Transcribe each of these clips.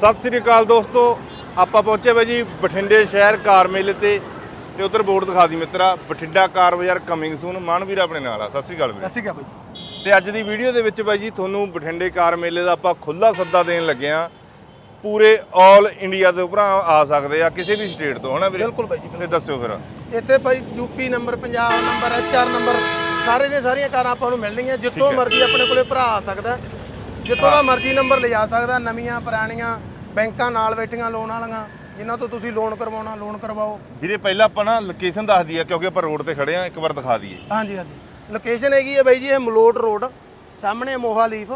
ਸਤਿ ਸ੍ਰੀ ਅਕਾਲ ਦੋਸਤੋ ਆਪਾਂ ਪਹੁੰਚੇ ਬਾਈ ਜੀ ਬਠਿੰਡੇ ਸ਼ਹਿਰ ਕਾਰ ਮੇਲੇ ਤੇ ਤੇ ਉਧਰ ਬੋਰਡ ਦਿਖਾ ਦੀ ਮਿੱਤਰਾ ਬਠਿੰਡਾ ਕਾਰ ਬਾਜ਼ਾਰ ਕਮਿੰਗ ਸੂਨ ਮਾਨਵੀਰ ਆਪਣੇ ਨਾਲ ਆ ਸਤਿ ਸ੍ਰੀ ਅਕਾਲ ਵੀਰੇ। ਸਤਿ ਸ਼੍ਰੀ ਅਕਾਲ ਬਾਈ ਜੀ। ਤੇ ਅੱਜ ਦੀ ਵੀਡੀਓ ਦੇ ਵਿੱਚ ਬਾਈ ਜੀ ਤੁਹਾਨੂੰ ਬਠਿੰਡੇ ਕਾਰ ਮੇਲੇ ਦਾ ਆਪਾਂ ਖੁੱਲਾ ਸੱਦਾ ਦੇਣ ਲੱਗੇ ਆ ਪੂਰੇ 올 ਇੰਡੀਆ ਦੇ ਉੱਪਰ ਆ ਸਕਦੇ ਆ ਕਿਸੇ ਵੀ ਸਟੇਟ ਤੋਂ ਹਨਾ ਵੀਰੇ? ਬਿਲਕੁਲ ਬਾਈ ਜੀ ਤੇ ਦੱਸਿਓ ਫਿਰ। ਇੱਥੇ ਭਾਈ UP number Punjab number HR number ਸਾਰੇ ਦੇ ਸਾਰੀਆਂ ਕਾਰਾਂ ਆਪਾਂ ਨੂੰ ਮਿਲਣਗੀਆਂ ਜਿੱਥੋਂ। ਮਰਜ਼ੀ ਆਪਣੇ ਕੋਲੇ ਭਰਾ ਆ ਸਕਦਾ ਹੈ। ਜਿੱਥੋਂ ਦਾ ਮਰਜ਼ੀ ਨੰਬਰ ਲਿਜਾ ਸਕਦਾ ਨਵੀਆਂ ਪੁਰਾਣੀਆਂ ਬੈਂਕਾਂ ਨਾਲ ਬੈਠੀਆਂ ਲੋਨ ਵਾਲੀਆਂ ਜਿਨ੍ਹਾਂ ਤੋਂ ਤੁਸੀਂ ਲੋਨ ਕਰਵਾਉਣਾ ਲੋਨ ਕਰਵਾਓ। ਵੀਰੇ ਪਹਿਲਾਂ ਆਪਾਂ ਨਾ ਲੋਕੇਸ਼ਨ ਦੱਸ ਦਈਏ ਕਿਉਂਕਿ ਆਪਾਂ ਰੋਡ ਤੇ ਖੜੇ ਆ ਇੱਕ ਵਾਰ ਦਿਖਾ ਦਈਏ। ਹਾਂਜੀ ਹਾਂਜੀ। ਲੋਕੇਸ਼ਨ ਹੈਗੀ ਹੈ ਬਾਈ ਜੀ ਇਹ ਮਲੋਟ ਰੋਡ ਸਾਹਮਣੇ ਮੋਹਾ ਲੀਫ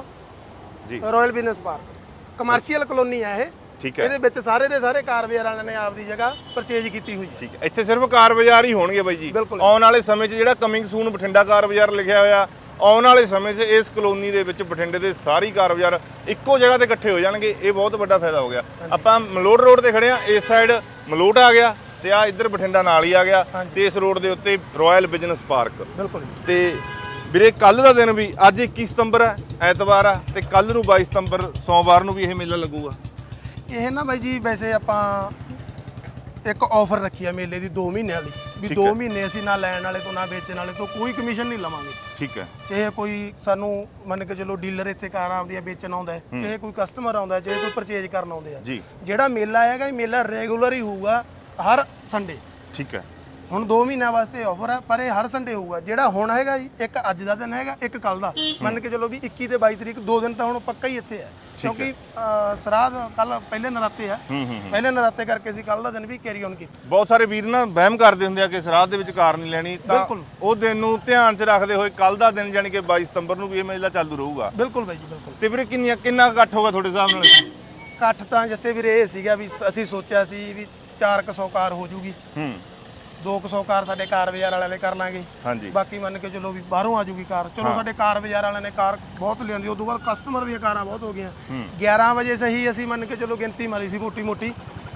ਜੀ। Royal business park commercial colony ਹੈ ਇਹ। ਠੀਕ ਹੈ। ਇਹਦੇ ਵਿੱਚ ਸਾਰੇ ਦੇ ਸਾਰੇ ਕਾਰਵੇਅਰ ਵਾਲਿਆਂ ਨੇ ਆਪਦੀ ਜਗ੍ਹਾ ਪਰਚੇਜ ਕੀਤੀ ਹੋਈ ਹੈ। ਠੀਕ ਹੈ। ਇੱਥੇ ਸਿਰਫ ਕਾਰ ਬਾਜ਼ਾਰ ਹੀ ਹੋਣਗੇ ਬਾਈ ਜੀ। ਆਉਣ ਵਾਲੇ ਸਮੇਂ 'ਚ ਜਿਹੜਾ ਕਮਿੰਗ ਸੂਨ ਬਠਿੰਡਾ ਕਾਰ ਬਾਜ਼ਾਰ ਲਿਖਿਆ ਹੋਇਆ ਆਉਣ ਵਾਲੇ ਸਮੇਂ 'ਚ ਇਸ ਕਲੋਨੀ ਦੇ ਵਿੱਚ ਬਠਿੰਡੇ ਦੇ ਸਾਰੀ ਕਾਰ ਬਾਜ਼ਾਰ ਇੱਕੋ ਜਗ੍ਹਾ ਤੇ ਇਕੱਠੇ ਹੋ ਜਾਣਗੇ ਇਹ ਬਹੁਤ ਵੱਡਾ ਫਾਇਦਾ ਹੋ ਗਿਆ। ਆਪਾਂ ਮਲੋਟ ਰੋਡ ਤੇ ਖੜੇ ਆ ਇਸ ਸਾਈਡ ਮਲੋਟ ਆ ਗਿਆ ਤੇ ਆ ਇੱਧਰ ਬਠਿੰਡਾ ਨਾਲ ਹੀ ਆ ਗਿਆ ਤੇ ਇਸ ਰੋਡ ਦੇ ਉੱਤੇ ਰਾਇਲ ਬਿਜ਼ਨਸ ਪਾਰਕ ਬਿਲਕੁਲ ਤੇ ਵੀਰੇ ਕੱਲ ਦਾ ਦਿਨ ਵੀ ਅੱਜ 21 ਸਤੰਬਰ ਹੈ ਐਤਵਾਰ ਆ ਤੇ ਕੱਲ ਨੂੰ 22 ਸਤੰਬਰ ਸੋਮਵਾਰ ਨੂੰ ਵੀ ਇਹ ਮੇਲਾ ਲੱਗੂਗਾ। ਇਹ ਨਾ ਬਾਈ ਜੀ ਵੈਸੇ ਆਪਾਂ ਇੱਕ ਆਫਰ ਰੱਖੀ ਆ ਮੇਲੇ ਦੀ 2 ਮਹੀਨਿਆਂ ਲਈ। ਵੀ ਠੀਕ 2 ਹੈ। ਮਹੀਨੇ ਅਸੀਂ ਨਾ ਲੈਣ ਵਾਲੇ ਤੋਂ ਨਾ ਵੇਚਣ ਵਾਲੇ ਤੋਂ ਕੋਈ ਕਮਿਸ਼ਨ ਨਹੀਂ ਲਵਾਂਗੇ। ਠੀਕ ਹੈ। ਚਾਹੇ ਕੋਈ ਸਾਨੂੰ ਮੰਨ ਕੇ ਚਲੋ ਡੀਲਰ ਇੱਥੇ ਕਾਰਾਂ ਆਪਦੀਆਂ ਵੇਚਣ ਆਉਂਦਾ ਹੈ ਚਾਹੇ ਕੋਈ ਕਸਟਮਰ ਆਉਂਦਾ ਹੈ ਚਾਹੇ ਕੋਈ ਪਰਚੇਜ ਕਰਨ ਆਉਂਦੇ ਆ। ਜੀ। ਜਿਹੜਾ ਮੇਲਾ ਹੈਗਾ ਇਹ ਮੇਲਾ ਰੈਗੂਲਰ ਹੀ ਹੋਊਗਾ ਹਰ ਸੰਡੇ ਠੀਕ ਹੈ। ਹੁਣ 2 ਮਹੀਨਿਆਂ ਵਾਸਤੇ ਆਫਰ ਹੈ ਪਰ ਇਹ ਹਰ ਸੰਡੇ ਹੋਊਗਾ। ਜਿਹੜਾ ਹੁਣ ਹੈਗਾ ਜੀ ਇੱਕ ਅੱਜ ਦਾ ਦਿਨ ਹੈਗਾ ਇੱਕ ਕੱਲ ਦਾ। ਮੰਨ ਕੇ ਚਲੋ ਵੀ 21 ਤੇ 22 ਤਰੀਕ ਦੋ ਦਿਨ ਤਾਂ ਹੁਣ ਪੱਕਾ ਹੀ ਇੱਥੇ ਹੈ। ਕਿਉਂਕਿ ਸਰਾਧ ਕੱਲ ਪਹਿਲੇ ਨਰਾਤੇ ਆ। ਪਹਿਲੇ ਨਰਾਤੇ ਕਰਕੇ ਅਸੀਂ ਕੱਲ ਦਾ ਦਿਨ ਵੀ ਕੈਰੀ ਔਨ ਕੀਤਾ। ਬਹੁਤ ਸਾਰੇ ਵੀਰ ਨਾ ਵਹਿਮ ਕਰਦੇ ਹੁੰਦੇ ਆ ਕਿ ਸਰਾਧ ਦੇ ਵਿੱਚ ਕਾਰ ਨਹੀਂ ਲੈਣੀ ਤਾਂ। ਉਹ ਦਿਨ ਨੂੰ ਧਿਆਨ 'ਚ ਰੱਖਦੇ ਹੋਏ ਕੱਲ ਦਾ ਦਿਨ ਯਾਨੀ ਕਿ 22 ਸਤੰਬਰ ਨੂੰ ਵੀ ਇਹ ਮੇਲਾ ਚਾਲੂ ਰਹੂਗਾ। ਬਿਲਕੁਲ ਬਾਈ ਜੀ ਬਿਲਕੁਲ। ਤੇ ਵੀਰੇ ਕਿੰਨੀਆਂ ਕਿੰਨਾ ਇਕੱਠ ਹੋਗਾ ਤੁਹਾਡੇ ਹਿਸਾਬ ਨਾਲ? ਇਕੱਠ ਤਾਂ ਜੱਸੇ ਵੀਰੇ ਇਹ ਸੀਗਾ ਵੀ ਅਸੀਂ ਸੋਚਿਆ ਸੀ ਵੀ 400 ਕਾਰ ਹੋ ਜੂਗੀ। ਹੂੰ। 200 ਕਾਰ ਸਾਡੇ ਕਾਰ ਬਾਜ਼ਾਰ ਵਾਲਿਆਂ ਨੇ ਕਰ ਲਾਂਗੇ। ਹਾਂਜੀ। ਬਾਕੀ ਮੰਨ ਕੇ ਚਲੋ ਵੀ ਬਾਹਰੋਂ ਆ ਜੂਗੀ ਕਾਰ। ਚਲੋ ਸਾਡੇ ਕਾਰ ਬਾਜ਼ਾਰ ਵਾਲਿਆਂ ਨੇ ਕਾਰ ਬਹੁਤ ਲਿਆਂਦੀ ਉਦੋਂ ਬਾਅਦ ਕਸਟਮਰ ਦੀਆਂ ਕਾਰਾਂ ਬਹੁਤ ਹੋ ਗਈਆਂ। 11 ਵਜੇ ਸਹੀ ਅਸੀਂ ਮੰਨ ਕੇ ਚਲੋ ਗਿਣਤੀ ਮਾਰੀ ਸੀ ਮੋਟੀ ਮੋਟੀ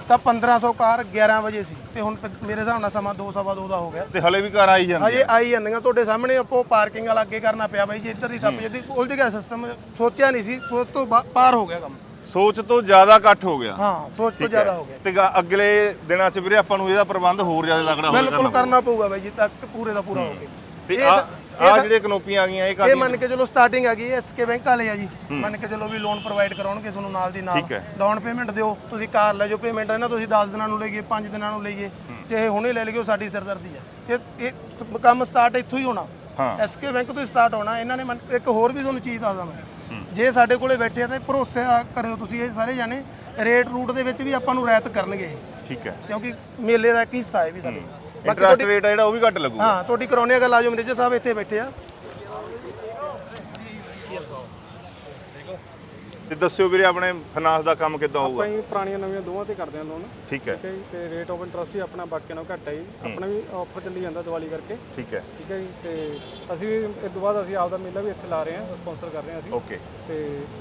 ਤਾਂ 1500 ਕਾਰ 11 ਵਜੇ ਸੀ। ਤੇ ਹੁਣ ਤੱਕ ਮੇਰੇ ਹਿਸਾਬ ਨਾਲ ਸਮਾਂ 2 ਸਵਾ 2 ਦਾ ਹੋ ਗਿਆ। ਤੇ ਹਲੇ ਵੀ ਕਾਰ ਆਈ ਜਾਂਦੀ ਹਜੇ ਆਈ ਜਾਂਦੀਆਂ ਤੁਹਾਡੇ ਸਾਹਮਣੇ ਆਪੋ ਪਾਰਕਿੰਗ ਵਾਲਾ ਅੱਗੇ ਕਰਨਾ ਪਿਆ ਬਾਈ ਜੀ ਇੱਧਰ ਦੀ ਟੱਪ ਜਦੀ ਉਲਝ ਗਿਆ ਸਿਸਟਮ ਸੋਚਿਆ ਨਹੀਂ ਸੀ ਸੋਚ ਤੋਂ ਪਾਰ ਹੋ ਗਿਆ ਕੰਮ। ਸੋਚ ਤੋਂ ਜ਼ਿਆਦਾ ਇਕੱਠ ਹੋ ਗਿਆ। ਹਾਂ ਸੋਚ ਤੋਂ ਜ਼ਿਆਦਾ ਹੋ। ਗਿਆ। ਤੇ ਗਾ- ਅਗਲੇ ਦਿਨਾਂ 'ਚ ਵੀਰੇ ਆਪਾਂ ਨੂੰ ਇਹਦਾ ਪ੍ਰਬੰਧ ਹੋਰ ਜ਼ਿਆਦਾ ਤਕੜਾ ਹੋ ਬਿਲਕੁਲ ਕਰਨਾ ਪਊਗਾ ਬਾਈ ਜੀ ਤੱਕ ਪੂਰੇ ਦਾ ਪੂਰਾ ਹੋ ਗਿਆ। ਤੇ ਇਹ ਆ ਸ- ਆ ਜਿਹੜੇ ਕਨੋਪੀਆਂ ਆ ਗਈਆਂ ਇਹ ਇਹ ਕਾਹਦੀਆਂ ਮੰਨ ਕੇ ਚਲੋ ਸਟਾਰਟਿੰਗ ਆ ਗਈ ਐਸਕੇ ਬੈਂਕ ਵਾਲੇ ਆ ਜੀ। ਮੰਨ ਕੇ ਚਲੋ ਵੀ ਲੋਨ ਪ੍ਰੋਵਾਈਡ ਕਰਾਉਣਗੇ ਤੁਹਾਨੂੰ ਨਾਲ ਦੀ ਨਾਲ। ਠੀਕ ਹੈ। ਡਾਊਨ ਪੇਮੈਂਟ ਦਿਓ ਤੁਸੀਂ ਕਾਰ ਲੈ ਜਾਓ ਪੇਮੈਂਟ ਇਹਨਾਂ ਤੁਸੀਂ 10 ਦਿਨਾਂ ਨੂੰ ਲਈਏ 5 ਦਿਨਾਂ ਨੂੰ ਲਈਏ। ਚਾਹੇ ਹੁਣੇ ਲੈ ਲਈਏ ਉਹ ਸਾਡੀ ਸਿਰਦਰਦੀ ਹੈ ਇਹ ਇਹ ਕੰਮ ਸਟਾਰਟ ਇੱਥੋਂ ਹੀ ਹੋਣਾ। ਐਸਕੇ ਬੈਂਕ ਤੋਂ ਸਟਾਰਟ ਹੋਣਾ ਇਹਨਾਂ ਨੇ ਮੰਨ- ਇੱਕ ਹੋਰ ਵੀ ਤੁਹਾਨੂੰ ਚੀਜ਼ ਦੱਸਦਾ ਮੈਂ। ਜੇ ਸਾਡੇ ਕੋਲੇ ਬੈਠੇ ਆ ਤਾਂ ਭਰੋਸਾ ਕਰਿਓ ਤੁਸੀਂ ਇਹ ਸਾਰੇ ਜਾਣੇ ਰੇਟ ਰੂਟ ਦੇ ਵਿੱਚ ਵੀ ਆਪਾਂ ਨੂੰ ਰਿਆਇਤ ਕਰਨਗੇ ਠੀਕ ਹੈ। ਕਿਉਂਕਿ ਮੇਲੇ ਦਾ ਇੱਕ ਹਿੱਸਾ ਹੈ ਵੀ ਸਾਡੇ ਬਾਕੀ ਇੰਟਰਸਟ ਰੇਟ ਆ ਜਿਹੜਾ ਉਹ ਵੀ ਘੱਟ ਲੱਗੂਗਾ। ਹਾਂ ਤੁਹਾਡੀ ਕਰਾਉਣੇ ਆ ਗੱਲ ਆਜੋ ਮੈਨੇਜਰ ਸਾਹਿਬ ਇੱਥੇ ਬੈਠੇ ਆ। ਤੇ ਦੱਸਿਓ ਵੀਰੇ ਆਪਣੇ ਫਾਈਨਾਂਸ ਦਾ ਕੰਮ ਕਿੱਦਾਂ ਹੋਊਗਾ? ਆਪਾਂ ਹੀ ਪੁਰਾਣੀਆਂ ਨਵੀਆਂ ਦੋਵਾਂ ਤੇ ਕਰਦੇ ਹਾਂ ਲੋਨ ਠੀਕ ਹੈ। ਠੀਕ ਹੈ ਜੀ ਤੇ ਰੇਟ ਆਫ ਇੰਟਰਸਟ ਹੀ ਆਪਣਾ ਬਾਕੀਆਂ ਨਾਲੋਂ ਘੱਟ ਹੈ ਜੀ। ਆਪਣਾ ਵੀ ਆਫਰ ਚੱਲੀ ਜਾਂਦਾ ਦੀਵਾਲੀ ਕਰਕੇ। ਠੀਕ ਹੈ। ਠੀਕ ਹੈ ਜੀ ਤੇ ਅਸੀਂ ਵੀ ਇਸ ਤੋਂ ਬਾਅਦ ਅਸੀਂ ਆਪਦਾ ਮੇਲਾ ਵੀ ਇੱਥੇ ਲਾ ਰਹੇ ਹਾਂ ਸਪਾਂਸਰ ਕਰ ਰਹੇ ਹਾਂ ਅਸੀਂ। ਓਕੇ ਤੇ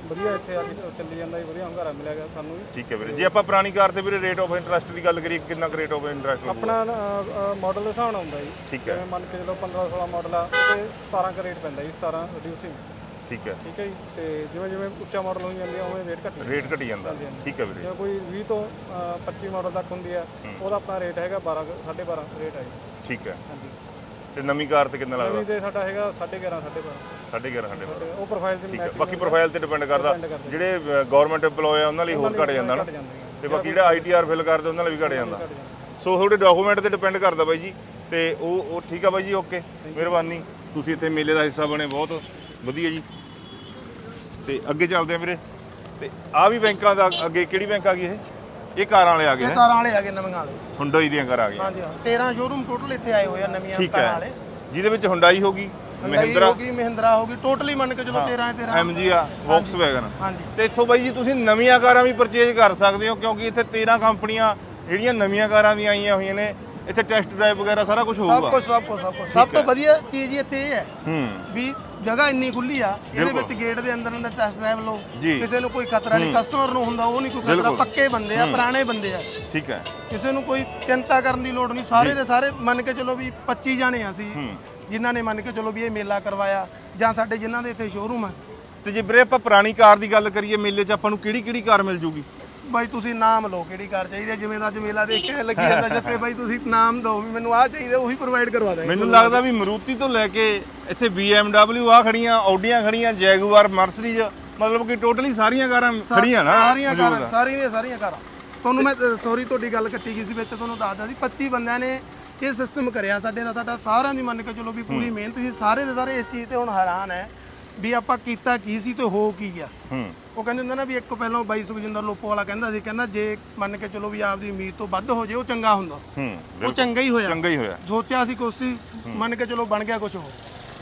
ਵਧੀਆ ਇੱਥੇ ਆ ਕੇ ਚੱਲੀ ਜਾਂਦਾ ਜੀ ਵਧੀਆ ਹੰਗਾਰਾ ਮਿਲਿਆ ਗਿਆ ਸਾਨੂੰ ਵੀ। ਠੀਕ ਹੈ ਵੀਰੇ। ਜੇ ਆਪਾਂ ਪੁਰਾਣੀ ਕਾਰ ਤੇ ਵੀਰੇ ਰੇਟ ਆਫ ਇੰਟਰਸਟ ਦੀ ਗੱਲ ਕਰੀਏ ਕਿੰਨਾ ਰੇਟ ਆਫ ਇੰਟਰਸਟ ਆਪਣਾ ਮਾਡਲ ਦੇ ਹਿਸਾਬ ਨਾਲ ਹੁੰਦਾ ਜੀ। ਠੀਕ ਹੈ। ਮੰਨ ਕੇ ਚਲੋ 15 16 ਮਾਡਲ ਆ ਤੇ 17 ਕ ਰੇਟ ਪੈਂਦਾ ਜੀ 17 ਰਿਡਿਊਸਿੰਗ ਠੀਕ ਹੈ। ਠੀਕ ਹੈ ਜੀ ਤੇ ਜਿਵੇਂ ਜਿਵੇਂ ਉੱਚਾ ਮਾਡਲ ਹੋਈ ਜਾਂਦੀ ਆ ਉਵੇਂ ਰੇਟ ਘਟੀ ਜਾਂਦਾ ਰੇਟ ਘਟੀ ਜਾਂਦਾ। ਠੀਕ ਹੈ ਵੀਰੇ। ਜੇ ਕੋਈ 20 ਤੋਂ ਅਹ, 25 ਮਾਡਲ ਤੱਕ ਹੁੰਦੀ ਆ ਉਹਦਾ ਆਪਣਾ ਰੇਟ ਹੈਗਾ 12 12.5 ਰੇਟ ਹੈ ਜੀ। ਠੀਕ ਹੈ। ਹਾਂਜੀ। ਤੇ ਨਵੀਂ ਕਾਰ ਤੇ ਕਿੰਨਾ ਲੱਗਦਾ? ਨਵੀਂ ਤੇ ਸਾਡਾ ਹੈਗਾ 11.5 12.5 ਸਾਢੇ 11 ਸਾਢੇ ਬਾਰਾਂ। ਤੇ ਉਹ ਪ੍ਰੋਫਾਈਲ ਠੀਕ ਹੈ। ਮੈਚ ਬਾਕੀ ਪ੍ਰੋਫਾਈਲ ਤੇ ਡਿਪੈਂਡ ਕਰਦਾ। ਜਿਹੜੇ ਗਵਰਨਮੈਂਟ EMPLOYE ਆ ਉਹਨਾਂ ਲਈ ਹੋਰ ਘਟ ਜਾਂਦਾ ਨਾ? ਘਟ ਜਾਂਦੇ ਆ। ਤੇ ਬਾਕੀ ਜਿਹੜਾ ਆਈਟੀਆਰ ਫਿਲ ਕਰਦੇ ਉਹਨਾਂ ਲਈ ਵੀ ਘਟ ਜਾਂਦਾ। ਘਟ ਜਾਂਦਾ। ਸੋ ਤੁਹਾਡੇ ਡਾਕੂਮੈਂਟ ਤੇ ਡਿਪੈਂਡ ਕਰਦਾ ਬਾਈ ਜੀ। ਤੇ ਉਹ ਉਹ ਠੀਕ ਆ ਬਾਈ ਜੀ ਓਕੇ ਮਿਹਰਬਾਨੀ। ਤੁਸੀਂ ਇੱਥੇ ਮੇਲੇ ਦਾ ਹਿੱਸਾ ਬਣੇ ਬਹੁਤ। ਵਧੀਆ ਜੀ। ਤੇ ਅੱਗੇ ਚੱਲਦੇ ਆ ਵੀਰੇ। ਤੇ ਆ ਵੀ ਬੈਂਕਾਂ ਦਾ ਅੱਗੇ ਕਿਹੜੀ ਬੈਂਕ ਆ ਗਈ ਇਹ? ਇਹ ਕਾਰਾਂ ਵਾਲੇ ਆ ਗਏ ਇਹ ਕਾਰਾਂ ਵਾਲੇ ਆ ਗਏ ਨਵੀਆਂ ਵਾਲੇ। ਹੁੰਡਈ ਦੀਆਂ ਕਾਰਾਂ ਆ ਗਈਆਂ। ਹਾਂਜੀ ਹਾਂ। 13 ਸ਼ੋਰੂਮ ਟੋਟਲ ਇੱਥੇ ਆਏ ਹੋਏ ਆ ਨਵੀਆਂ ਕਾਰਾਂ ਵਾਲੇ। ਜਿਹਦੇ ਵਿੱਚ ਹੁੰਡਾਈ ਹੋਗੀ ਮਹਿੰਦਰਾ ਮਹਿੰਦਰਾ ਹੋ ਗਈ ਮਹਿੰਦਰਾ ਹੋ ਗਈ। ਟੋਟਲੀ ਮੰਨ ਕੇ ਚਲੋ 13 13 ਐਮਜੀ ਆ ਵੌਕਸਵੈਗਨ ਹਾਂਜੀ ਤੇ ਇੱਥੋਂ ਬਾਈ ਜੀ ਤੁਸੀਂ ਨਵੀਆਂ ਕਾਰਾਂ ਵੀ ਪਰਚੇਜ ਕਰ ਸਕਦੇ ਹੋ ਕਿਉਂਕਿ ਇੱਥੇ 13 ਕੰਪਨੀਆਂ ਜਿਹੜੀਆਂ ਨਵੀਆਂ ਕਾਰਾਂ ਦੀਆਂ ਆਈਆਂ ਹੋਈਆਂ ਨੇ। ਇੱਥੇ ਟੈਸਟ ਡਰਾਈਵ ਵਗੈਰਾ ਸਾਰਾ ਕੁਝ ਸਭ ਹੋਊਗਾ। ਕੁਝ ਸਭ ਕੁਝ ਸਭ ਕੁਝ ਸਭ ਤੋਂ ਵਧੀਆ ਚੀਜ਼ ਹੀ ਇੱਥੇ ਇਹ ਹੈ ਹੂੰ। ਵੀ ਜਗ੍ਹਾ ਇੰਨੀ ਖੁੱਲੀ ਆ ਇਹਦੇ ਬਿਲਕੁਲ। ਵਿੱਚ ਗੇਟ ਦੇ ਅੰਦਰ ਅੰਦਰ ਟੈਸਟ ਡਰਾਈਵ ਲਓ। ਜੀ। ਕਿਸੇ ਨੂੰ ਕੋਈ ਖਤਰਾ ਨਹੀਂ ਕਸਟਮਰ ਨੂੰ ਹੁੰਦਾ ਉਹ ਨਹੀਂ ਕੋਈ ਖਤਰਾ ਬਿਲਕੁਲ। ਪੱਕੇ ਬੰਦੇ ਆ ਪੁਰਾਣੇ ਬੰਦੇ ਆ। ਠੀਕ ਹੈ। ਕਿਸੇ ਨੂੰ ਕੋਈ ਚਿੰਤਾ ਕਰਨ ਦੀ ਲੋੜ ਨਹੀਂ ਸਾਰੇ ਦੇ ਸਾਰੇ ਮੰਨ ਕੇ ਚਲੋ ਵੀ 25 ਜਾਣੇ ਆ ਅਸੀਂ ਹੂੰ। ਜਿਨ੍ਹਾਂ ਨੇ ਮੰਨ ਕੇ ਚਲੋ ਵੀ ਇਹ ਮੇਲਾ ਕਰਵਾਇਆ ਜਾਂ ਸਾਡੇ ਜਿਨ੍ਹਾਂ ਦੇ ਇੱਥੇ ਸ਼ੋਰੂਮ ਆ। ਤੇ ਜੇ ਵੀਰੇ ਆਪਾਂ ਪੁਰਾਣੀ ਕਾਰ ਦੀ ਗੱਲ ਕਰੀਏ ਮੇਲੇ 'ਚ ਆਪਾਂ ਨੂੰ ਕਿਹੜੀ ਕਿਹੜੀ ਕਾਰ ਮਿਲ ਜੂਗੀ? ਬਾਈ ਤੁਸੀਂ ਨਾਮ ਲਓ ਕਿਹੜੀ ਕਾਰ ਚਾਹੀਦੀ ਹੈ ਜਿਵੇਂ ਦਾ ਜਮੇਲਾ ਦੇਖ ਕੇ ਲੱਗੀ ਜਾਂਦਾ ਜੱਸੇ ਬਾਈ ਤੁਸੀਂ ਨਾਮ ਦਿਓ ਵੀ ਮੈਨੂੰ ਆਹ ਚਾਹੀਦਾ ਉਹੀ ਪ੍ਰੋਵਾਈਡ ਕਰਵਾ ਦਾਂਗੇ ਮੈਨੂੰ ਲੱਗਦਾ ਵੀ ਮਰੂਤੀ ਤੋਂ ਲੈ ਕੇ ਇੱਥੇ BMW ਆ ਖੜੀਆਂ ਆਡੀਆਂ ਖੜੀਆਂ ਜੈਗੂਆਰ ਮਰਸਡੀਜ਼ ਮਤਲਬ ਕਿ ਟੋਟਲੀ ਸਾਰੀਆਂ ਕਾਰਾਂ ਖੜੀਆਂ ਨਾ ਸਾਰੀਆਂ ਕਾਰਾਂ। ਸਾਰੀਆਂ ਦੀਆਂ ਸਾਰੀਆਂ ਕਾਰਾਂ। ਤੁਹਾਨੂੰ ਮੈਂ ਸੌਰੀ ਤੁਹਾਡੀ ਗੱਲ ਕੱਟੀ ਗਈ ਸੀ ਵਿੱਚ ਤੁਹਾਨੂੰ ਦੱਸਦਾ ਸੀ 25 ਬੰਦਿਆਂ ਨੇ ਇਹ ਸਿਸਟਮ ਕਰਿਆ ਸਾਡੇ ਦਾ ਸਾਡਾ ਸਾਰਿਆਂ ਦੀ ਮੰਨ ਕੇ ਚਲੋ ਵੀ ਪੂਰੀ ਮਿਹਨਤ ਸੀ ਸਾਰੇ ਦੇ ਸਾਰੇ ਇਸ ਚੀਜ਼ ਤੇ ਹੁਣ ਹੈਰਾਨ ਹੈ। ਵੀ ਆਪਾਂ ਕੀਤਾ ਕੀ ਸੀ ਤੇ ਹੋ ਕੀ ਗਿਆ। ਹੂੰ। ਉਹ ਕਹਿੰਦੇ ਹੁੰਦੇ ਨਾ ਵੀ ਇੱਕ ਪਹਿਲਾਂ ਬਾਈ ਸੁਖਜਿੰਦਰ ਲੋਪੋ ਵਾਲਾ ਕਹਿੰਦਾ ਸੀ ਕਹਿੰਦਾ ਜੇ ਮੰਨ ਕੇ ਚਲੋ ਵੀ ਆਪਦੀ ਉਮੀਦ ਤੋਂ ਵੱਧ ਹੋ ਜੇ ਉਹ ਚੰਗਾ ਹੁੰਦਾ। ਹੂੰ ਉਹ ਬਿਲਕੁਲ। ਚੰਗਾ ਹੀ ਹੋਇਆ। ਚੰਗਾ ਹੀ ਹੋਇਆ। ਸੋਚਿਆ ਸੀ ਕੁਛ ਸੀ ਮੰਨ ਕੇ ਚਲੋ ਬਣ ਗਿਆ ਕੁਛ ਹੋਰ।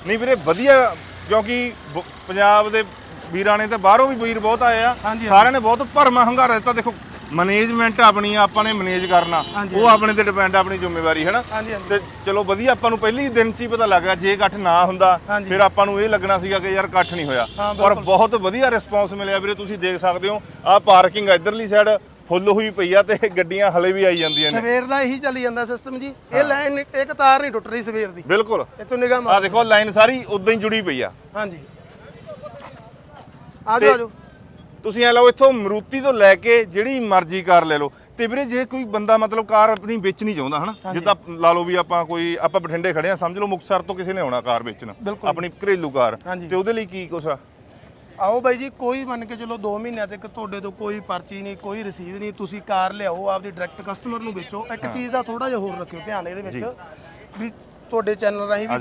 ਨਹੀਂ ਵੀਰੇ ਵਧੀਆ ਕਿਉਂਕਿ ਬ- ਪੰਜਾਬ ਦੇ ਵੀਰਾਂ ਨੇ ਤੇ ਬਾਹਰੋਂ ਵੀ ਵੀਰ ਬਹੁਤ ਆਏ ਆ। ਹਾਂਜੀ, ਸਾਰਿਆਂ ਨੇ ਬਹੁਤ ਭਰਮਾ ਹੰਗਾਰਾ ਦਿੱਤਾ। ਦੇਖੋ ਮੈਨੇਜਮੈਂਟ ਆਪਣੀ ਆ, ਆਪਾਂ ਨੇ ਮੈਨੇਜ ਕਰਨਾ। ਹਾਂਜੀ, ਉਹ ਆਪਣੇ ਤੇ ਡਿਪੈਂਡ ਆਪਣੀ ਜ਼ਿੰਮੇਵਾਰੀ ਹੈ ਨਾ ਹਾਂਜੀ ਹਾਂਜੀ। ਤੇ ਚਲੋ ਵਧੀਆ ਆਪਾਂ ਨੂੰ ਪਹਿਲੀ ਦਿਨ 'ਚ ਹੀ ਪਤਾ ਲੱਗ ਗਿਆ ਜੇ ਇਕੱਠ ਨਾ ਹੁੰਦਾ ਹਾਂਜੀ। ਫਿਰ ਆਪਾਂ ਨੂੰ ਇਹ ਲੱਗਣਾ ਸੀਗਾ ਕਿ ਯਾਰ ਇਕੱਠ ਨਹੀਂ ਹੋਇਆ। ਹਾਂ, ਔਰ ਬਹੁਤ ਵਧੀਆ ਰਿਸਪੌਂਸ ਮਿਲਿਆ ਵੀਰੇ ਤੁਸੀਂ ਦੇਖ ਸਕਦੇ ਹੋ ਆਹ ਪਾਰਕਿੰਗ ਇਧਰਲੀ ਸਾਈਡ ਫੁੱਲ ਹੋਈ ਪਈ ਆ ਤੇ ਗੱਡੀਆਂ ਹਲੇ ਵੀ ਆਈ ਜਾਂਦੀਆਂ ਨੇ। ਸਵੇਰ ਦਾ ਇਹੀ ਚੱਲੀ ਜਾਂਦਾ ਸਿਸਟਮ ਜੀ। ਇਹ ਲਾਈਨ ਇੱਕ ਤਾਰ ਨਹੀਂ ਟੁੱਟ ਰਹੀ ਸਵੇਰ ਦੀ। ਬਿਲਕੁਲ। ਇੱਥੋਂ ਨਿਗਾਹ ਮਾਰ ਦੇਖੋ ਲਾਈਨ ਸਾਰੀ ਉਦਾਂ ਹੀ ਜੁੜੀ ਪਈ ਆ। ਹਾਂਜੀ। ਆ ਜਾਓ ਆ ਜਾਓ। ਤੁਸੀਂ ਐ ਲਓ ਇੱਥੋਂ ਮਰੂਤੀ ਤੋਂ ਲੈ ਕੇ ਜਿਹੜੀ ਮਰਜ਼ੀ ਕਾਰ ਲੈ ਲਓ। ਤੇ ਵੀਰੇ ਜੇ ਕੋਈ ਬੰਦਾ ਮਤਲਬ ਕਾਰ ਆਪਣੀ ਵੇਚਣੀ ਚਾਹੁੰਦਾ ਹਨਾ? ਜਿੱਦਾਂ ਲਾ ਲਓ ਵੀ ਆਪਾਂ ਕੋਈ ਆਪਾਂ ਬਠਿੰਡੇ ਖੜੇ ਆ ਸਮਝ ਲਓ ਮੁਕਤਸਰ ਤੋਂ ਕਿਸੇ ਨੇ ਆਉਣਾ ਕਾਰ ਵੇਚਣ। ਆਪਣੀ ਘਰੇਲੂ ਕਾਰ। ਤੇ ਉਹਦੇ ਲਈ ਕੀ ਕੁਛ ਆ? ਆਓ ਬਾਈ ਜੀ ਕੋਈ ਮੰਨ ਕੇ ਚਲੋ 2 ਮਹੀਨਿਆਂ ਤੱਕ ਤੁਹਾਡੇ ਤੋਂ ਕੋਈ ਪਰਚੀ ਨਹੀਂ ਕੋਈ ਰਸੀਦ ਨਹੀਂ ਤੁਸੀਂ ਕਾਰ ਲਿਆਓ ਆਪਦੀ ਡਾਇਰੈਕਟ ਕਸਟਮਰ ਨੂੰ ਵੇਚੋ। ਇੱਕ ਚੀਜ਼ ਦਾ ਥੋੜਾ ਜਿਹਾ ਹੋਰ ਰੱਖਿਓ ਧਿਆਨ ਇਹਦੇ ਵਿੱਚ। ਵੀ ਤੁਹਾਡੇ ਚੈਨਲ ਰਾਹੀਂ ਵੀ ਆ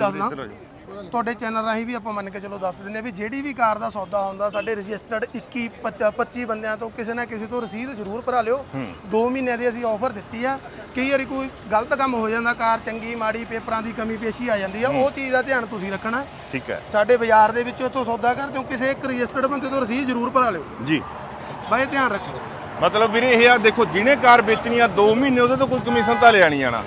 ਤੁਹਾਡੇ ਚੈਨਲ ਰਾਹੀਂ ਵੀ ਆਪਾਂ ਮੰਨ ਕੇ ਚਲੋ ਦੱਸ ਦਿੰਦੇ ਆ ਵੀ ਜਿਹੜੀ ਵੀ ਕਾਰ ਦਾ ਸੌਦਾ ਹੁੰਦਾ ਸਾਡੇ ਰਜਿਸਟਰਡ 21 25 25 ਬੰਦਿਆਂ ਤੋਂ ਕਿਸੇ ਨਾ ਕਿਸੇ ਤੋਂ ਰਸੀਦ ਜ਼ਰੂਰ ਭਰਾ ਲਿਓ। 2 ਮਹੀਨਿਆਂ ਦੀ ਅਸੀਂ ਆਫਰ ਦਿੱਤੀ ਆ। ਕਈ ਵਾਰੀ ਕੋਈ ਗਲਤ ਕੰਮ ਹੋ ਜਾਂਦਾ ਕਾਰ ਚੰਗੀ ਮਾੜੀ ਪੇਪਰਾਂ ਦੀ ਕਮੀ ਪੇਸ਼ੀ ਆ ਜਾਂਦੀ ਆ। ਉਹ ਚੀਜ਼ ਦਾ ਧਿਆਨ ਤੁਸੀਂ ਰੱਖਣਾ। ਠੀਕ ਹੈ। ਸਾਡੇ ਬਾਜ਼ਾਰ ਦੇ ਵਿੱਚ ਉੱਥੋਂ ਸੌਦਾ ਕਰਦੇ ਹੋ ਕਿਸੇ ਇੱਕ ਰਜਿਸਟਰਡ ਬੰਦੇ ਤੋਂ ਰਸੀਦ ਜ਼ਰੂਰ ਭਰਾ ਲਿਓ। ਜੀ। ਬਾਈ ਧਿਆਨ ਰੱਖਿਓ। ਮਤਲਬ ਵੀਰੇ ਇਹ ਆ ਦੇਖੋ ਜਿਹਨੇ ਕਾਰ ਵੇਚਣੀ ਆ 2 ਮਹੀਨੇ ਉਹਦੇ ਤੋਂ ਕੋਈ ਕਮਿਸ਼ਨ ਤਾਂ ਨਹੀਂ ਜਾਣਾ।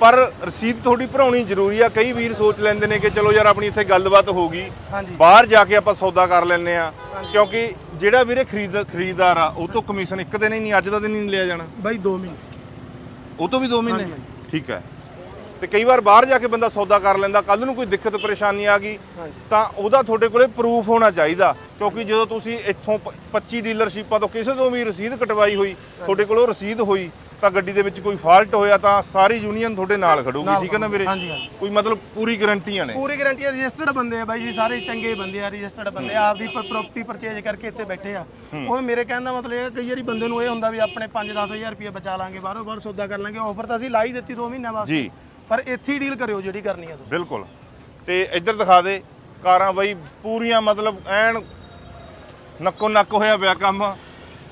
ਪਰ ਰਸੀਦ ਤੁਹਾਡੀ ਭਰਾਉਣੀ ਜ਼ਰੂਰੀ ਆ। ਕਈ ਵੀਰ ਸੋਚ ਲੈਂਦੇ ਨੇ ਕਿ ਚਲੋ ਯਾਰ ਆਪਣੀ ਇੱਥੇ ਗੱਲਬਾਤ ਹੋ ਗਈ। ਹਾਂਜੀ। ਬਾਹਰ ਜਾ ਕੇ ਆਪਾਂ ਸੌਦਾ ਕਰ ਲੈਂਦੇ ਆ। ਕਿਉਂਕਿ ਜਿਹੜਾ ਵੀਰੇ ਖਰੀਦ ਖਰੀਦਦਾਰ ਆ ਉਹ ਤੋਂ ਕਮਿਸ਼ਨ ਇੱਕ ਦਿਨ ਹੀ ਨਹੀਂ ਅੱਜ ਦਾ ਦਿਨ ਹੀ ਨਹੀਂ ਲਿਆ ਜਾਣਾ। ਬਾਈ 2 ਮਹੀਨੇ। ਉਹ ਤੋਂ ਵੀ 2 ਮਹੀਨੇ? ਹਾਂਜੀ, ਠੀਕ ਹੈ। ਤੇ ਕਈ ਵਾਰ ਬਾਹਰ ਜਾ ਕੇ ਬੰਦਾ ਸੌਦਾ ਕਰ ਲੈਂਦਾ ਕੱਲ ਨੂੰ ਕੋਈ ਦਿੱਕਤ ਪਰੇਸ਼ਾਨੀ ਆ ਗਈ ਹਾਂਜੀ। ਤਾਂ ਉਹਦਾ ਤੁਹਾਡੇ ਕੋਲੇ ਪ੍ਰੂਫ ਹੋਣਾ ਚਾਹੀਦਾ। ਕਿਉਂਕਿ ਜਦੋਂ ਤੁਸੀਂ ਇੱਥੋਂ ਪ- 25 ਡੀਲਰਸ਼ਿਪਾਂ ਤੋਂ ਕਿਸੇ ਤੋਂ ਵੀ ਰਸੀਦ ਕਟਵਾਈ ਹੋਈ ਤੁਹਾਡੇ ਕੋਲ ਉਹ ਰਸੀਦ ਹੋਈ ਤਾਂ ਗੱਡੀ ਦੇ ਵਿੱਚ ਕੋਈ ਫਾਲਟ ਹੋਇਆ ਤਾਂ ਸਾਰੀ ਯੂਨੀਅਨ ਤੁਹਾਡੇ ਨਾਲ ਖੜੂਗੀ ਠੀਕ ਹੈ ਨਾ ਵੀਰੇ? ਹਾਂਜੀ, ਹਾਂਜੀ। ਕੋਈ ਮਤਲਬ ਪੂਰੀ ਗਾਰੰਟੀਆਂ ਨੇ? ਪੂਰੀ ਗਾਰੰਟੀ ਆ ਰਜਿਸਟਰਡ ਬੰਦੇ ਆ ਬਾਈ ਜੀ ਸਾਰੇ ਚੰਗੇ ਬੰਦੇ ਆ ਰਜਿਸਟਰਡ ਬੰਦੇ ਆ ਆਪਦੀ ਪ੍ਰਾਪਰਟੀ ਪਰਚੇਜ ਕਰਕੇ ਇੱਥੇ ਬੈਠੇ ਆ। ਹੁਣ ਮੇਰੇ ਕਹਿਣ ਦਾ ਮਤਲਬ ਇਹ ਹੈ ਕਈ ਵਾਰੀ ਬੰਦੇ ਨੂੰ ਇਹ ਹੁੰਦਾ ਵੀ ਆਪਣੇ 5-10000 ਰੁਪਏ ਬਚਾ ਲਾਂਗੇ ਬਾਹਰੋਂ ਬਾਹਰ ਸੌਦਾ ਕਰ ਲਾਂਗੇ ਆਫਰ ਤਾਂ ਅਸੀਂ ਲਾਈ ਦਿੱਤੀ 2 ਮਹੀਨਿਆਂ ਵਾਸਤੇ। ਜੀ। ਪਰ ਇੱਥੇ ਹੀ ਡੀਲ ਕਰਿਓ ਜਿਹੜੀ ਕਰਨੀ ਆ ਤੁਸੀਂ। ਬਿਲਕੁਲ। ਤੇ ਇੱਧਰ ਦਿਖਾ ਦੇ ਕਾਰਾਂ ਬਈ ਪੂਰੀਆਂ ਮਤਲਬ ਐਨ ਨੱਕੋ ਨੱਕ ਹੋਇਆ ਪਿਆ ਕੰਮ।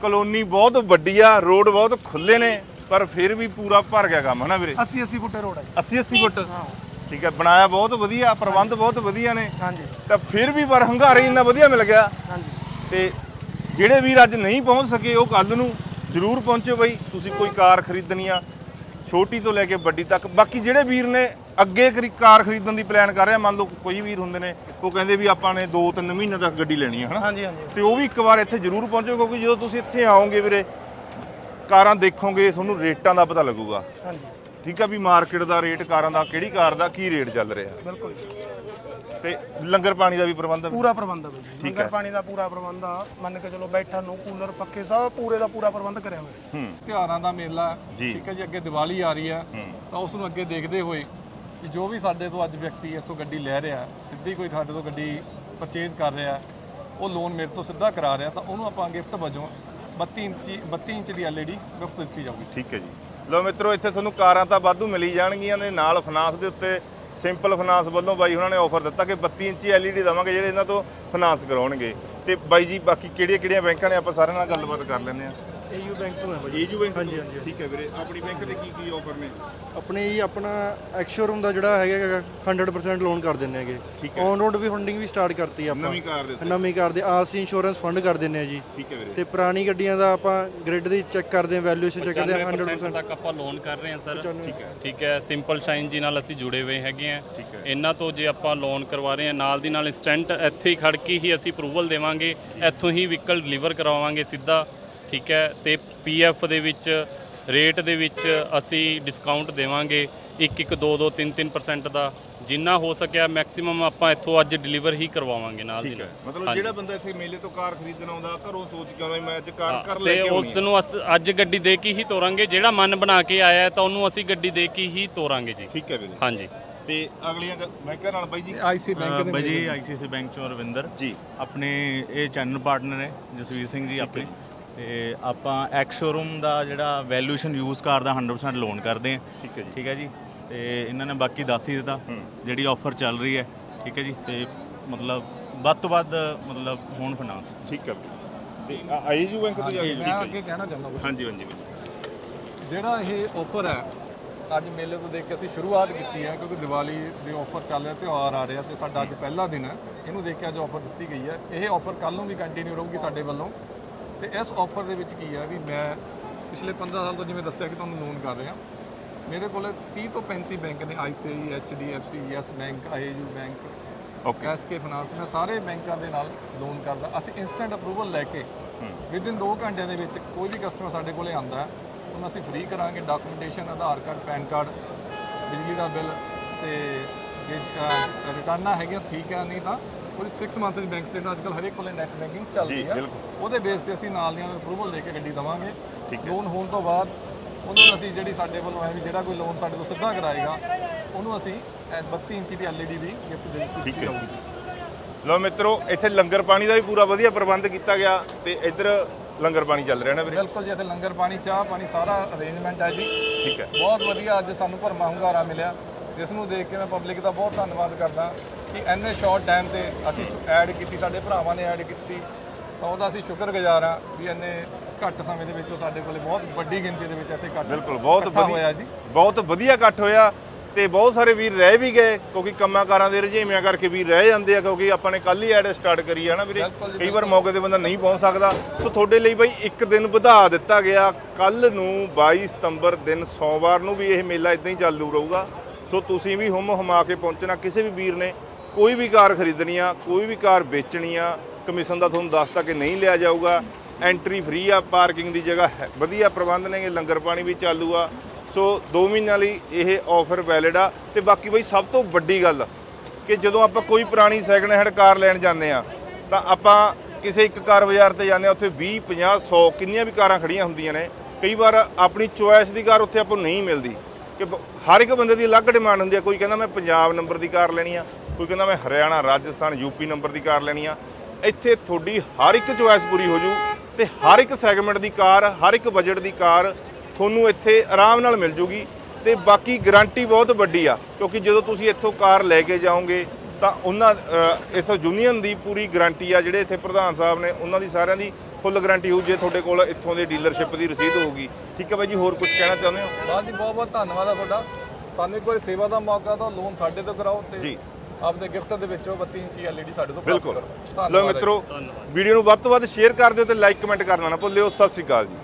ਕਲੋਨੀ ਬਹੁਤ ਵੱਡੀ ਆ ਰੋਡ ਬਹੁਤ ਖੁੱਲੇ ਨੇ। ਪਰ ਫਿਰ ਵੀ ਪੂਰਾ ਭਰ ਗਿਆ ਕੰਮ ਹਨਾ ਵੀਰੇ? 80 80 ਫੁੱਟੇ ਰੋਡ ਜੀ। 80 80 ਫੁੱਟ? ਹਾਂ। ਠੀਕ ਹੈ ਬਣਾਇਆ ਬਹੁਤ ਵਧੀਆ ਪ੍ਰਬੰਧ ਬਹੁਤ ਵਧੀਆ ਨੇ। ਹਾਂਜੀ। ਤਾਂ ਫਿਰ ਵੀ ਪਰ ਹੰਗਾਰੇ ਇੰਨਾ ਵਧੀਆ ਮਿਲ ਗਿਆ। ਹਾਂਜੀ। ਤੇ ਜਿਹੜੇ ਵੀਰ ਅੱਜ ਨਹੀਂ ਪਹੁੰਚ ਸਕੇ ਉਹ ਕੱਲ ਨੂੰ ਜ਼ਰੂਰ ਪਹੁੰਚੋ ਬਈ। ਤੁਸੀਂ ਕੋਈ ਕਾਰ ਖਰੀਦਣੀ ਆ ਛੋਟੀ ਤੋਂ ਲੈ ਕੇ ਵੱਡੀ ਤੱਕ। ਬਾਕੀ ਜਿਹੜੇ ਵੀਰ ਨੇ ਅੱਗੇ ਕਰੀ ਕਾਰ ਖਰੀਦਣ ਦੀ ਪਲਾਨ ਕਰ ਰਿਹਾ ਮੰਨ ਲਓ ਕੋਈ ਵੀਰ ਹੁੰਦੇ ਨੇ ਉਹ ਕਹਿੰਦੇ ਵੀ ਆਪਾਂ ਨੇ 2-3 ਮਹੀਨੇ ਤੱਕ ਗੱਡੀ ਲੈਣੀ ਹੈ ਹਨਾ? ਹਾਂਜੀ ਹਾਂਜੀ। ਤੇ ਉਹ ਵੀ ਇੱਕ ਵਾਰ ਇੱਥੇ ਜ਼ਰੂਰ ਪਹੁੰਚੋ ਕਿਉਂਕਿ ਜਦੋਂ ਤੁਸੀਂ ਇੱਥੇ ਆਓਗੇ ਵੀਰੇ ਕਾਰਾਂ ਦੇਖੋਗੇ ਤੁਹਾਨੂੰ ਰੇਟਾਂ ਦਾ ਪਤਾ ਲੱਗੂਗਾ। ਹਾਂਜੀ। ਠੀਕ ਆ ਵੀ ਮਾਰਕੀਟ ਦਾ ਰੇਟ ਕਾਰਾਂ ਦਾ ਕਿਹੜੀ ਕਾਰ ਦਾ ਕੀ ਰੇਟ ਚੱਲ ਰਿਹਾ। ਬਿਲਕੁਲ। ਤੇ ਲੰਗਰ ਪਾਣੀ ਦਾ ਵੀ ਪ੍ਰਬੰਧ ਹੈ ਪੂਰਾ ਪ੍ਰਬੰਧ ਹੈ ਬਾਈ ਜੀ। ਲੰਗਰ। ਪਾਣੀ ਦਾ ਪੂਰਾ ਪ੍ਰਬੰਧ ਆ। ਮੰਨ ਕੇ ਚਲੋ ਬੈਠਣ ਨੂੰ ਕੂਲਰ ਪੱਖੇ ਸਭ ਪੂਰੇ ਦਾ ਪੂਰਾ ਪ੍ਰਬੰਧ ਕਰਿਆ ਹੋਇਆ। ਹੂੰ। ਤਿਉਹਾਰਾਂ ਦਾ ਮੇਲਾ ਜੀ। ਠੀਕ ਹੈ ਜੀ ਅੱਗੇ ਦੀਵਾਲੀ ਆ ਰਹੀ ਹੈ ਹੂੰ। ਤਾਂ ਉਸ ਨੂੰ ਅੱਗੇ ਦੇਖਦੇ ਹੋਏ ਕਿ ਜੋ ਵੀ ਸਾਡੇ ਤੋਂ ਅੱਜ ਵਿਅਕਤੀ ਇੱਥੋਂ ਗੱਡੀ ਲੈ ਰਿਹਾ ਸਿੱਧੀ ਕੋਈ ਸਾਡੇ ਤੋਂ ਗੱਡੀ ਪਰਚੇਜ਼ ਕਰ ਰਿਹਾ ਉਹ ਲੋਨ ਮੇਰੇ ਤੋਂ ਸਿੱਧਾ ਕਰਾ ਰਿਹਾ ਤਾਂ ਉਹਨੂੰ ਆਪਾਂ ਗਿਫਟ ਵਜੋਂ 32 ਇੰਚੀ 32 ਇੰਚ ਦੀ LED ਗਿਫਟ ਦਿੱਤੀ ਜਾਊਗੀ ਠੀਕ ਹੈ ਜੀ। ਲਓ ਮਿੱਤਰੋ, ਇੱਥੇ ਤੁਹਾਨੂੰ ਕਾਰਾਂ ਤਾਂ ਵਾਧੂ ਮਿਲੀ ਜਾਣਗੀਆਂ ਨੇ। ਨਾਲ ਫਾਈਨਾਂਸ ਦੇ ਉੱਤੇ ਸਿੰਪਲ ਫਾਈਨਾਂਸ ਵੱਲੋਂ ਬਾਈ ਉਹਨਾਂ ਨੇ ਆਫਰ ਦਿੱਤਾ ਕਿ 32 ਇੰਚੀ LED ਦਵਾਂਗੇ, ਜਿਹੜੇ ਇਹਨਾਂ ਤੋਂ ਫਾਈਨਾਂਸ ਕਰਾਉਣਗੇ। ਤੇ ਬਾਈ ਜੀ, ਬਾਕੀ ਕਿਹੜੀਆਂ ਕਿਹੜੀਆਂ ਬੈਂਕਾਂ ਨੇ? ਆਪਾਂ ਸਾਰਿਆਂ ਨਾਲ ਗੱਲਬਾਤ ਕਰ ਲੈਂਦੇ ਆ ਏਯੂ ਬੈਂਕ ਤੋਂ ਹੈ ਭਾਜੀ। ਏਜੂ ਬੈਂਕ ਹਾਂਜੀ, ਹਾਂਜੀ। ਠੀਕ ਹੈ ਵੀਰੇ। ਆਪਣੀ ਬੈਂਕ ਦੇ ਕੀ ਕੀ ਆਫਰ ਨੇ? ਆਪਣੇ ਹੀ ਆਪਣਾ ਐਕਸ਼ੋਰੂਮ ਦਾ ਜਿਹੜਾ ਹੈਗਾ ਗਾ, 100% ਲੋਨ ਕਰ ਦਿੰਨੇ ਹੈਗੇ। ਠੀਕ ਹੈ। ਔਨ ਰੋਡ ਵੀ ਫੰਡਿੰਗ ਵੀ ਸਟਾਰਟ ਕਰਤੀ ਆਪਾਂ। ਨਵੀਂ ਕਾਰ ਦੇ ਉੱਤੇ? ਨਵੀਂ ਕਾਰ ਦੇ ਆਰਸੀ ਇੰਸ਼ੋਰੈਂਸ ਫੰਡ ਕਰ ਦਿੰਨੇ ਆ ਜੀ। ਠੀਕ ਹੈ ਵੀਰੇ। ਤੇ ਪੁਰਾਣੀ ਗੱਡੀਆਂ ਦਾ ਆਪਾਂ ਗ੍ਰਿਡ ਦੀ ਚੈੱਕ ਕਰਦੇ ਆ ਵੈਲਿਊਏਸ਼ਨ ਚੈੱਕ ਕਰਦੇ ਆ 100% ਤੱਕ ਆਪਾਂ ਲੋਨ ਕਰ ਰਹੇ ਹਾਂ ਸਰ ਠੀਕ ਹੈ। ਠੀਕ ਹੈ। ਸਿੰਪਲ ਸ਼ਾਈਨ ਜੀ ਨਾਲ ਅਸੀਂ ਜੁੜੇ ਹੋਏ ਹੈਗੇ ਆ ਠੀਕ ਹੈ। ਇਹਨਾਂ ਤੋਂ ਜੇ ਆਪਾਂ ਲੋਨ ਕਰਵਾ ਰਹੇ ਹਾਂ ਨਾਲ ਦੀ ਨਾਲ ਇੰਸਟੈਂਟ ਇੱਥੇ ਹੀ ਖੜ ਕੇ ਹੀ ਅਸੀਂ ਅਪਰੂਵਲ ਦੇਵਾਂਗੇ। ਇੱਥੋਂ ਹੀ ਵਹੀਕਲ ਡਿਲੀਵਰ ਕਰਵਾਵਾਂਗੇ ਸਿੱਧਾ। ਠੀਕ ਹੈ ਤੇ ਪੀਐਫ ਦੇ ਵਿੱਚ ਰੇਟ ਦੇ ਵਿੱਚ ਅਸੀਂ ਡਿਸਕਾਊਂਟ ਦੇਵਾਂਗੇ 1 1 2 2 3 3% ਦਾ ਜਿੰਨਾ ਹੋ ਸਕਿਆ ਮੈਕਸਿਮਮ ਆਪਾਂ ਇੱਥੋਂ ਅੱਜ ਡਿਲੀਵਰ ਹੀ ਕਰਵਾਵਾਂਗੇ ਨਾਲ ਦੀ ਠੀਕ ਹੈ। ਨਾਲ। ਮਤਲਬ ਜਿਹੜਾ ਬੰਦਾ ਇੱਥੇ ਮੇਲੇ ਤੋਂ ਕਾਰ ਖਰੀਦਣ ਆਉਂਦਾ ਘਰੋਂ ਸੋਚ ਕੇ ਆਉਂਦਾ ਵੀ ਮੈਂ ਅੱਜ ਕਾਰ ਕਰ ਲੈ ਤੇ ਕੇ ਆਉਣੀ ਉਸ ਹੈ। ਨੂੰ ਅਸ- ਅੱਜ ਗੱਡੀ ਦੇ ਕੇ ਹੀ ਤੋਰਾਂਗੇ ਜਿਹੜਾ ਮਨ ਬਣਾ ਕੇ ਆਇਆ ਹੈ ਤਾਂ ਉਹਨੂੰ ਅਸੀਂ ਗੱਡੀ ਦੇ ਕੇ ਹੀ ਤੋਰਾਂਗੇ ਜੀ। ਠੀਕ ਹੈ ਵੀਰੇ। ਹਾਂਜੀ। ਤੇ ਅਗਲੀਆਂ ਬੈਂਕਾਂ ਨਾਲ ਬਾਈ ਜੀ। ਆਈਸੀ ਬੈਂਕ ਦੇ ਬਾਈ ਜੀ ਆਈਸੀਸੀ ਬੈਂਕ ਚੋਂ ਰਵਿੰਦਰ। ਜੀ। ਆਪਣੇ ਇਹ ਚੈਨਲ ਪਾਰਟਨਰ ਹੈ ਜਸਵੀਰ ਸਿੰਘ ਜੀ ਆਪਣੇ। ਤੇ ਆਪਾਂ ਐਕਸ ਸ਼ੋਰੂਮ ਦਾ ਜਿਹੜਾ ਵੈਲਿਊਏਸ਼ਨ ਯੂਜ਼ ਕਾਰ ਦਾ 100% ਲੋਨ ਕਰਦੇ ਹਾਂ। ਠੀਕ ਹੈ ਜੀ। ਠੀਕ ਹੈ ਜੀ? ਤੇ ਇਹਨਾਂ ਨੇ ਬਾਕੀ ਦੱਸ ਹੀ ਦਿੱਤਾ ਜਿਹੜੀ ਆਫਰ ਚੱਲ ਰਹੀ ਹੈ। ਠੀਕ ਹੈ ਜੀ? ਤੇ ਮਤਲਬ ਵੱਧ ਤੋਂ ਵੱਧ ਮਤਲਬ ਹੋਣ ਫਾਈਨਾਂਸ ਠੀਕ ਹੈ ਤੇ ਆਈਜੂ ਬੈਂਕ ਤੋਂ ਜਾ ਕੇ ਮੈਂ ਅੱਗੇ ਕਹਿਣਾ ਚਾਹੁੰਦਾ ਕੁਛ। ਹਾਂਜੀ ਹਾਂਜੀ ਜਿਹੜਾ ਇਹ ਆਫਰ ਹੈ ਅੱਜ ਮੇਲੇ ਤੋਂ ਦੇਖ ਕੇ ਅਸੀਂ ਸ਼ੁਰੂਆਤ ਕੀਤੀ ਹੈ ਕਿਉਂਕਿ ਦੀਵਾਲੀ ਦੇ ਆਫਰ ਚੱਲ ਰਿਹਾ ਤਿਉਹਾਰ ਆ ਰਿਹਾ ਤੇ ਸਾਡਾ ਅੱਜ ਪਹਿਲਾ ਦਿਨ ਹੈ। ਇਹਨੂੰ ਦੇਖ ਕੇ ਅੱਜ ਆਫਰ ਦਿੱਤੀ ਗਈ ਹੈ। ਇਹ ਆਫਰ ਕੱਲ ਨੂੰ ਵੀ ਕੰਟੀਨਿਊ ਰਹੂਗੀ ਸਾਡੇ ਵੱਲੋਂ। ਤੇ ਇਸ ਆਫਰ ਦੇ ਵਿੱਚ ਕੀ ਹੈ ਵੀ ਮੈਂ ਪਿਛਲੇ 15 ਸਾਲ ਤੋਂ ਜਿਵੇਂ ਦੱਸਿਆ ਕਿ ਤੁਹਾਨੂੰ ਲੋਨ ਕਰ ਰਿਹਾ ਮੇਰੇ ਕੋਲ 30 ਤੋਂ 35 ਬੈਂਕ ਨੇ ICI HDFC yes bank IU bank okay SK finance ਮੈਂ ਸਾਰੇ ਬੈਂਕਾਂ ਦੇ ਨਾਲ ਲੋਨ ਕਰਦਾ। ਅਸੀਂ ਇਨਸਟੈਂਟ ਅਪਰੂਵਲ ਲੈ ਕੇ ਵਿਦਿਨ 2 ਘੰਟਿਆਂ ਦੇ ਵਿੱਚ ਕੋਈ ਵੀ ਕਸਟਮਰ ਸਾਡੇ ਕੋਲੇ ਆਂਦਾ ਉਹਨੂੰ ਅਸੀਂ ਫ੍ਰੀ ਕਰਾਂਗੇ। Documentation Aadhaar card pan card ਬਿਜਲੀ ਦਾ ਬਿੱਲ ਤੇ ਜੇ ਰਿਟਰਨਾਂ ਹੈਗੀਆਂ ਠੀਕ ਹੈ ਨਹੀਂ ਤਾਂ ਉਹਦੀ 6 ਮੰਥ ਦੀ ਬੈਂਕ ਸਟੇਟਮੈਂਟ ਅੱਜਕੱਲ ਹਰੇਕ ਕੋਲੇ ਨੈਟ ਬੈਂਕਿੰਗ ਚੱਲਦੀ ਹੈ ਬਿਲਕੁਲ। ਉਹਦੇ ਬੇਸ ਤੇ ਅਸੀਂ ਨਾਲ ਦੀ ਨਾਲ ਅਪਰੂਵਲ ਦੇ ਕੇ ਗੱਡੀ ਦਵਾਂਗੇ। ਲੋਨ ਹੋਣ ਤੋਂ ਬਾਅਦ ਉਹਨੂੰ ਅਸੀਂ ਜਿਹੜੀ ਸਾਡੇ ਵੱਲੋਂ ਹੈ ਵੀ ਜਿਹੜਾ ਕੋਈ ਲੋਨ ਸਾਡੇ ਤੋਂ ਸਿੱਧਾ ਕਰਾਏਗਾ ਉਹਨੂੰ ਅਸੀਂ ਇਹ 32 ਇੰਚੀ ਦੀ ਐਲਈਡੀ ਵੀ ਗਿਫਟ ਦੇ ਵਿੱਚ ਦਿੱਤੀ ਜਾਊਗੀ ਜੀ। ਲੋ ਮਿੱਤਰੋ ਇੱਥੇ ਲੰਗਰ ਪਾਣੀ ਦਾ ਵੀ ਪੂਰਾ ਵਧੀਆ ਪ੍ਰਬੰਧ ਕੀਤਾ ਗਿਆ ਤੇ ਇੱਧਰ ਲੰਗਰ ਪਾਣੀ ਚੱਲ ਰਿਹਾ ਨਾ ਵੀਰੇ? ਬਿਲਕੁਲ ਜੀ ਇੱਥੇ ਲੰਗਰ ਪਾਣੀ ਚਾਹ ਪਾਣੀ ਸਾਰਾ ਅਰੇਂਜਮੈਂਟ ਹੈ ਜੀ। ਠੀਕ ਹੈ। ਬਹੁਤ ਵਧੀਆ ਅੱਜ ਸਾਨੂੰ ਭਰਮਾ ਹੁੰਗਾਰਾ ਮਿਲਿਆ। ਜਿਸ ਨੂੰ ਦੇਖ ਕੇ ਮੈਂ ਪਬਲਿਕ ਦਾ ਬਹੁਤ ਧੰਨਵਾਦ ਕਰਦਾ ਕਿ ਇੰਨੇ ਸ਼ਾਰਟ ਟਾਈਮ ਤੇ ਅਸੀਂ ਐਡ ਕੀਤੀ ਸਾਡੇ ਭਰਾਵਾਂ ਨੇ ਐਡ ਕੀਤੀ। ਤਾਂ ਉਹਦਾ ਅਸੀਂ ਸ਼ੁਕਰਗੁਜ਼ਾਰ ਹਾਂ ਵੀ ਇੰਨੇ ਘੱਟ ਸਮੇਂ ਦੇ ਵਿੱਚ ਉਹ ਸਾਡੇ ਕੋਲੇ ਬਹੁਤ ਵੱਡੀ ਗਿਣਤੀ ਦੇ ਵਿੱਚ ਇੱਥੇ ਇਕੱਠ ਬਿਲਕੁਲ ਬਹੁਤ ਵਧੀਆ ਜੀ। ਬਹੁਤ ਵਧੀਆ ਇਕੱਠ ਹੋਇਆ ਤੇ ਬਹੁਤ ਸਾਰੇ ਵੀਰ ਰਹਿ ਵੀ ਗਏ ਕਿਉਂਕਿ ਕੰਮਾਂ ਕਾਰਾਂ ਦੇ ਰੁਝੇਵਿਆਂ ਕਰਕੇ ਵੀਰ ਰਹਿ ਜਾਂਦੇ ਆ ਕਿਉਂਕਿ ਆਪਾਂ ਨੇ ਕੱਲ ਹੀ ਐਡ ਸਟਾਰਟ ਕਰੀ ਹੈ ਨਾ ਵੀਰੇ। ਕਈ ਵਾਰ ਮੌਕੇ ਤੇ ਬੰਦਾ ਨਹੀਂ ਪਹੁੰਚ ਸਕਦਾ। ਸੋ ਤੁਹਾਡੇ ਲਈ ਬਾਈ ਇੱਕ ਦਿਨ ਵਧਾ ਦਿੱਤਾ ਗਿਆ। ਕੱਲ ਨੂੰ 22 ਸਤੰਬਰ ਦਿਨ ਸੋਮਵਾਰ ਨੂੰ ਵੀ ਇਹ ਮੇਲਾ ਇਦਾਂ ਹੀ ਚਾਲੂ ਰਹੂਗਾ। ਸੋ ਤੁਸੀਂ ਵੀ ਹੁਮ ਹਮਾ ਕੇ ਪਹੁੰਚਣਾ। ਕਿਸੇ ਵੀ ਵੀਰ ਨੇ ਕੋਈ ਵੀ ਕਾਰ ਖਰੀਦਣੀ ਆ, ਕੋਈ ਵੀ ਕਾਰ ਵੇਚਣੀ ਆ, ਕਮਿਸ਼ਨ ਦਾ ਤੁਹਾਨੂੰ ਦੱਸਤਾ ਕਿ ਨਹੀਂ ਲਿਆ ਜਾਊਗਾ। ਐਂਟਰੀ ਫ੍ਰੀ ਆ ਪਾਰਕਿੰਗ ਦੀ ਜਗ੍ਹਾ ਹੈ। ਵਧੀਆ ਪ੍ਰਬੰਧ ਨੇਗੇ, ਲੰਗਰ ਪਾਣੀ ਵੀ ਚਾਲੂ ਆ। ਸੋ 2 ਮਹੀਨਿਆਂ ਲਈ ਇਹ ਆਫਰ ਵੈਲਿਡ ਆ। ਤੇ ਬਾਕੀ ਬਈ ਸਭ ਤੋਂ ਵੱਡੀ ਗੱਲ ਕਿ ਜਦੋਂ ਆਪਾਂ ਕੋਈ ਪੁਰਾਣੀ ਸੈਕਿੰਡ ਹੈਂਡ ਕਾਰ ਲੈਣ ਜਾਂਦੇ ਆ, ਤਾਂ ਆਪਾਂ ਕਿਸੇ ਇੱਕ ਕਾਰ ਬਾਜ਼ਾਰ ਤੇ ਜਾਂਦੇ ਆ, ਉੱਥੇ 20 50 100 ਕਿੰਨੀਆਂ ਵੀ ਕਾਰਾਂ ਖੜੀਆਂ ਹੁੰਦੀਆਂ ਨੇ, ਕਈ ਵਾਰ ਆਪਣੀ ਚੋਇਸ ਦੀ ਕਾਰ ਉੱਥੇ ਆਪਾਂ ਨੂੰ ਨਹੀਂ ਮਿਲਦੀ। ਕਿ ਬ- ਹਰ ਇੱਕ ਬੰਦੇ ਦੀ ਅਲੱਗ ਡਿਮਾਂਡ ਹੁੰਦੀ ਆ। ਕੋਈ ਕਹਿੰਦਾ ਮੈਂ ਪੰਜਾਬ ਨੰਬਰ ਦੀ ਕਾਰ ਲੈਣੀ ਆ, ਕੋਈ ਕਹਿੰਦਾ ਮੈਂ ਹਰਿਆਣਾ, ਰਾਜਸਥਾਨ ਯੂਪੀ ਨੰਬਰ ਦੀ ਕਾਰ ਲੈਣੀ ਆ। ਇੱਥੇ ਤੁਹਾਡੀ ਹਰ ਇੱਕ ਚੋਇਸ ਪੂਰੀ ਹੋ ਜੂ ਤੇ ਹਰ ਇੱਕ ਸੈਗਮੈਂਟ ਦੀ ਕਾਰ, ਹਰ ਇੱਕ ਬਜਟ ਦੀ ਕਾਰ ਤੁਹਾਨੂੰ ਇੱਥੇ ਆਰਾਮ ਨਾਲ ਮਿਲ ਜੂਗੀ ਤੇ ਬਾਕੀ ਗਾਰੰਟੀ ਬਹੁਤ ਵੱਡੀ ਆ, ਕਿਉਂਕਿ ਜਦੋਂ ਤੁਸੀਂ ਇੱਥੋਂ ਕਾਰ ਲੈ ਕੇ ਜਾਓਗੇ ਤਾਂ ਉਹਨਾਂ ਇਸ ਯੂਨੀਅਨ ਦੀ ਪੂਰੀ ਗਾਰੰਟੀ ਆ ਜਿਹੜੇ ਇੱਥੇ ਪ੍ਰਧਾਨ ਸਾਹਿਬ ਨੇ, ਉਹਨਾਂ ਦੀ ਸਾਰਿਆਂ ਦੀ ਫੁੱਲ ਗਾਰੰਟੀ ਹੋਊ ਜੇ ਤੁਹਾਡੇ ਕੋਲ ਇੱਥੋਂ ਦੇ ਡੀਲਰਸ਼ਿਪ ਦੀ ਰਸੀਦ ਹੋਊਗੀ। ਠੀਕ ਹੈ ਬਾਈ ਜੀ ਹੋਰ ਕੁਝ ਕਹਿਣਾ ਚਾਹੁੰਦੇ ਹੋ? ਬਾਤ ਜੀ ਬਹੁਤ ਬਹੁਤ ਧੰਨਵਾਦ ਆ ਤੁਹਾਡਾ। ਸਾਨੂੰ ਇੱਕ ਵਾਰੀ ਸੇਵਾ ਦਾ ਮੌਕਾ ਦਿਓ ਲੋਨ ਸਾਡੇ ਤੋਂ ਕਰਾਓ ਤੇ ਜੀ। ਆਪਦੇ ਗਿਫਟ ਦੇ ਵਿੱਚੋਂ 32 ਇੰਚੀ ਐਲਈਡੀ ਸਾਡੇ ਤੋਂ ਪ੍ਰਾਪਤ ਬਿਲਕੁਲ। ਕਰੋ। ਧੰਨਵਾਦ ਲੋ ਹੈ ਜੀ। ਮਿੱਤਰੋ ਵੀਡੀਓ ਨੂੰ ਵੱਧ ਤੋਂ ਵੱਧ ਸ਼ੇਅਰ ਕਰ ਦਿਓ ਤੇ ਲਾਈਕ ਕਮੈਂਟ ਕਰਨਾ ਨਾ ਭੁੱਲਿਓ। ਸਤਿ ਸ੍ਰੀ ਅਕਾਲ ਜੀ।